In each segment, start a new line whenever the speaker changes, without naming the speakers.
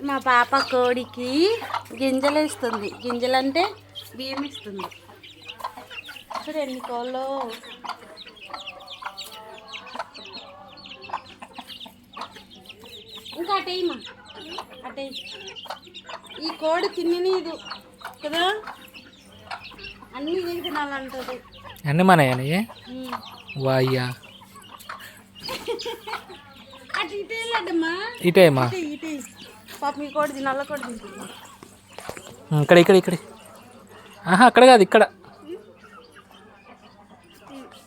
మా పాప కోడికి గింజలు ఇస్తుంది గింజలు అంటే బియ్యం ఇస్తుంది. చూడు ఎన్ని కోళ్ళు. ఇంకా అటేయమ్మా అటే ఈ కోడి తిననీదు కదా? అన్నీ తినాలంటది?
అన్నీ
ఉమ్.
వాయ్యా.
అటు ఇటే
ఇటేమా
ఇటే ఇటే పాప మీ కోడి తినాల కోడి తింటుంది.
ఇక్కడ ఇక్కడ ఇక్కడ. ఆహా అక్కడ కాదు ఇక్కడ.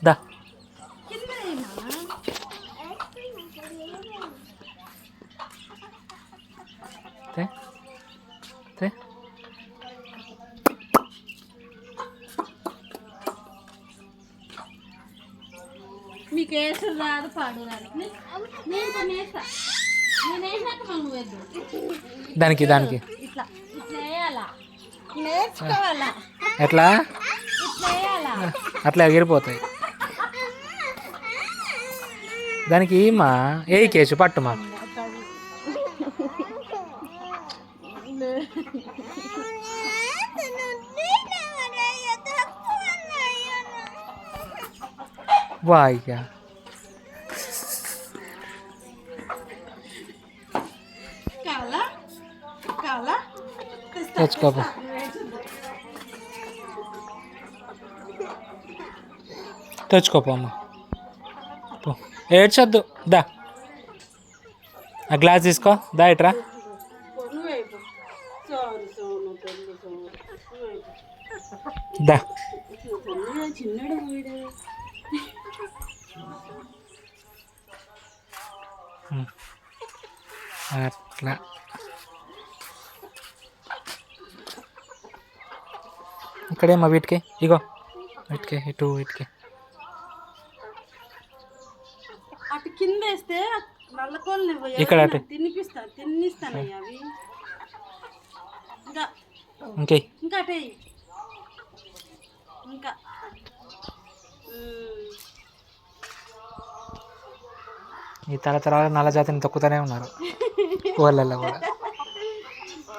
దా? తే తే.
మీకు వేసుడు రాదు పాడు రాదు. నేను
దానికి దానికి. ఎట్లా? అట్లా ఎగిరిపోతాయి. దానికి మా ఏ కేసు? పట్టుమా. వాయ్యా. తెచ్చుకోపో తెచ్చుకోపో అమ్మ. ఏడ్చొద్దు. దా. ఆ గ్లాస్ తీసుకో. దా ఇట్రా. దా. అట్లా. ఇక్కడేమో వీటికి. ఇగో వీటికి ఇటు వీటికి.
అటు కింద వేస్తే నల్లకోళ్ళు
ఇక్కడ అటు.
తినిపిస్తా తిన్నిస్తానయ్య అవి. ఇంకా.
ఇంకే.
ఇంకా అటే. ఇంకా.
ఈ తల తర్వాత నల్ల జాతిని తొక్కుతూనే ఉన్నారు. వాళ్ళల్లో కూడా.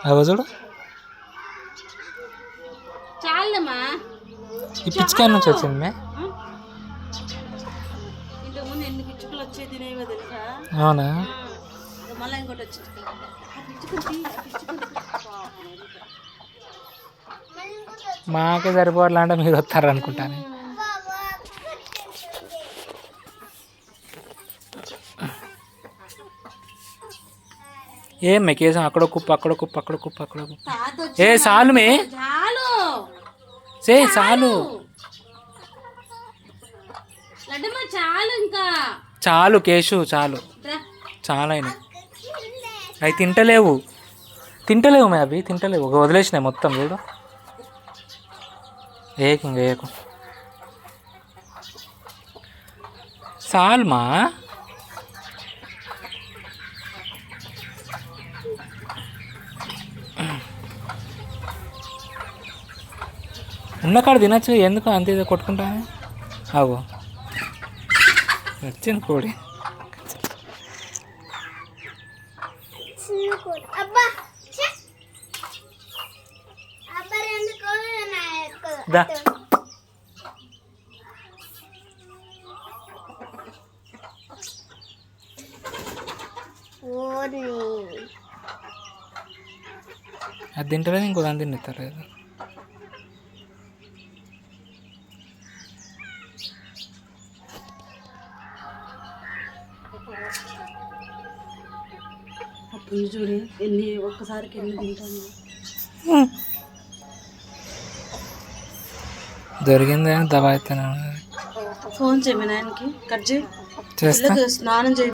అవి చూడు.
చాలమ్మా
ఈ పిచ్చికాయ నుంచి వచ్చింది మే.
ఇంతకుముందు ఎన్ని పిచ్చుకలు తినేవో తెలుసా?
అవునా?
మళ్ళీ ఇంకోటి వచ్చింది.
మాకే సరిపోవట్లా అంటే మీరు వస్తారు అనుకుంటాను. ఏం మే కేసం అక్కడ కుప్ప అక్కడ కుప్ప అక్కడ కుప్ప అక్కడ కుప్ప. ఏ
వచ్చి
మే
చాలు.
సే
లడ్డమ్మ చాలు ఇంకా.
చాలు కేశు చాలు. చాలా అవి తింటలేవు. తింటలేవు మే అవి తింటలేవు. ఒక వదిలేసినాయి మొత్తం చూడు ఏకు ఇంకా ఏకు. సాల్మా ఉన్న కాడ తినచ్చు ఎందుకు అంత ఇది కొట్టుకుంటా అగో వచ్చింది కోడి. దా. అది తింటలేదు ఇంకో దాన్ని తిన్నట్లేదు
అప్పుడు చూడు ఎన్ని ఒక్కసారికి ఎన్ని తింటాను.
దొరికిందే దబా అయితేనే
ఫోన్ చేయి మీ నాయనకి. కట్ చేయి స్నానం చేయి